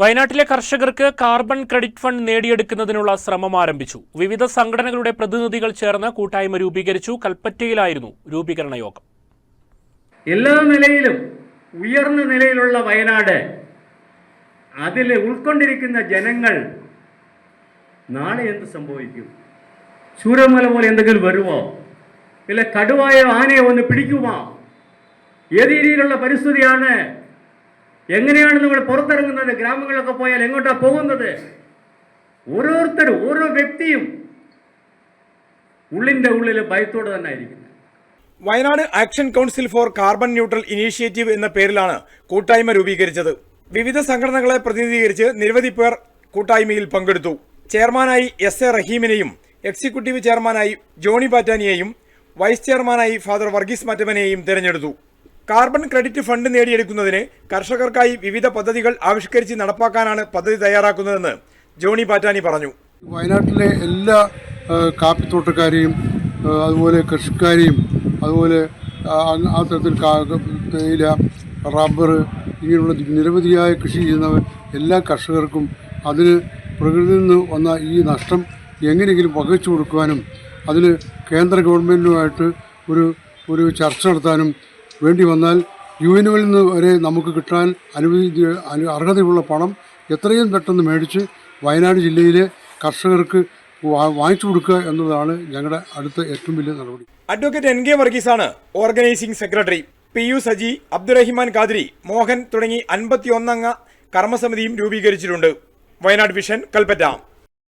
വയനാട്ടിലെ കർഷകർക്ക് carbon credit fund നേടിയെടുക്കുന്നതിനുള്ള ശ്രമം ആരംഭിച്ചു. വിവിധ സംഘടനകളുടെ പ്രതിനിധികൾ ചേർന്ന് കൂട്ടായ്മ രൂപീകരിച്ചു. കൽപ്പറ്റയിലായിരുന്നു രൂപീകരണ യോഗം. എല്ലാ നിലയിലും ഉയർന്ന നിലയിലുള്ള വയനാട് അതിൽ ഉൾക്കൊണ്ടിരിക്കുന്ന ജനങ്ങൾ നാളെ എന്ത് സംഭവിക്കും? ശൂരമല പോലെ എന്തെങ്കിലും വരുമോ ഇല്ല കടുവായ ആനയെ ഒന്ന് പിടിക്കുമോ? ഏത് രീതിയിലുള്ള പരിസ്ഥിതിയാണ് എങ്ങനെയാണ് നമ്മൾ പുറത്തിറങ്ങുന്നത്? ഗ്രാമങ്ങളിലൊക്കെ പോയാൽ എങ്ങോട്ടാ പോകുന്നത്? ഓരോരുത്തരും ഓരോ വ്യക്തിയും ഉള്ളിന്റെ ഉള്ളിൽ ഭയത്തോടെ തന്നെ ആയിരിക്കുന്നത് Wayanad action council for carbon neutral initiative എന്ന പേരിലാണ് കൂട്ടായ്മ രൂപീകരിച്ചത്. വിവിധ സംഘടനകളെ പ്രതിനിധീകരിച്ച് നിരവധി പേർ കൂട്ടായ്മയിൽ പങ്കെടുത്തു. ചെയർമാനായി എസ് എ റഹീമിനെയും എക്സിക്യൂട്ടീവ് ചെയർമാനായി ജോണി പാറ്റാനിയെയും വൈസ് ചെയർമാനായി ഫാദർ വർഗീസ് മറ്റവനെയും തിരഞ്ഞെടുത്തു. കാർബൺ ക്രെഡിറ്റ് ഫണ്ട് നേടിയെടുക്കുന്നതിന് കർഷകർക്കായി വിവിധ പദ്ധതികൾ ആവിഷ്കരിച്ച് നടപ്പാക്കാനാണ് പദ്ധതി തയ്യാറാക്കുന്നതെന്ന് ജോണി പാറ്റാനി പറഞ്ഞു. വയനാട്ടിലെ എല്ലാ കാപ്പിത്തോട്ടക്കാരെയും അതുപോലെ കൃഷിക്കാരെയും അതുപോലെ ആ, തരത്തിൽ തേയില റബ്ബർ ഇങ്ങനെയുള്ള നിരവധിയായ കൃഷി ചെയ്യുന്നവർ എല്ലാ കർഷകർക്കും അതിന് പ്രകൃതിയിൽ നിന്ന് വന്ന ഈ നഷ്ടം എങ്ങനെയെങ്കിലും വകച്ചു കൊടുക്കുവാനും അതിന് കേന്ദ്ര ഗവൺമെന്റുമായിട്ട് ഒരു ഒരു ചർച്ച നടത്താനും വേണ്ടി വന്നാൽ യു എനുകളിൽ നിന്ന് വരെ നമുക്ക് കിട്ടാൻ അനുവദി അർഹതയുള്ള പണം എത്രയും പെട്ടെന്ന് മേടിച്ച് വയനാട് ജില്ലയിലെ കർഷകർക്ക് വാങ്ങിച്ചു കൊടുക്കുക എന്നതാണ് ഞങ്ങളുടെ അടുത്ത ഏറ്റവും വലിയ നടപടി. Advocate N K വർഗീസാണ് organising secretary P U Saji Abdurahiman Khadri Mohan തുടങ്ങി അൻപത്തിയൊന്നംഗ കർമ്മസമിതിയും രൂപീകരിച്ചിട്ടുണ്ട്. വയനാട് വിഷൻ കൽപ്പറ്റ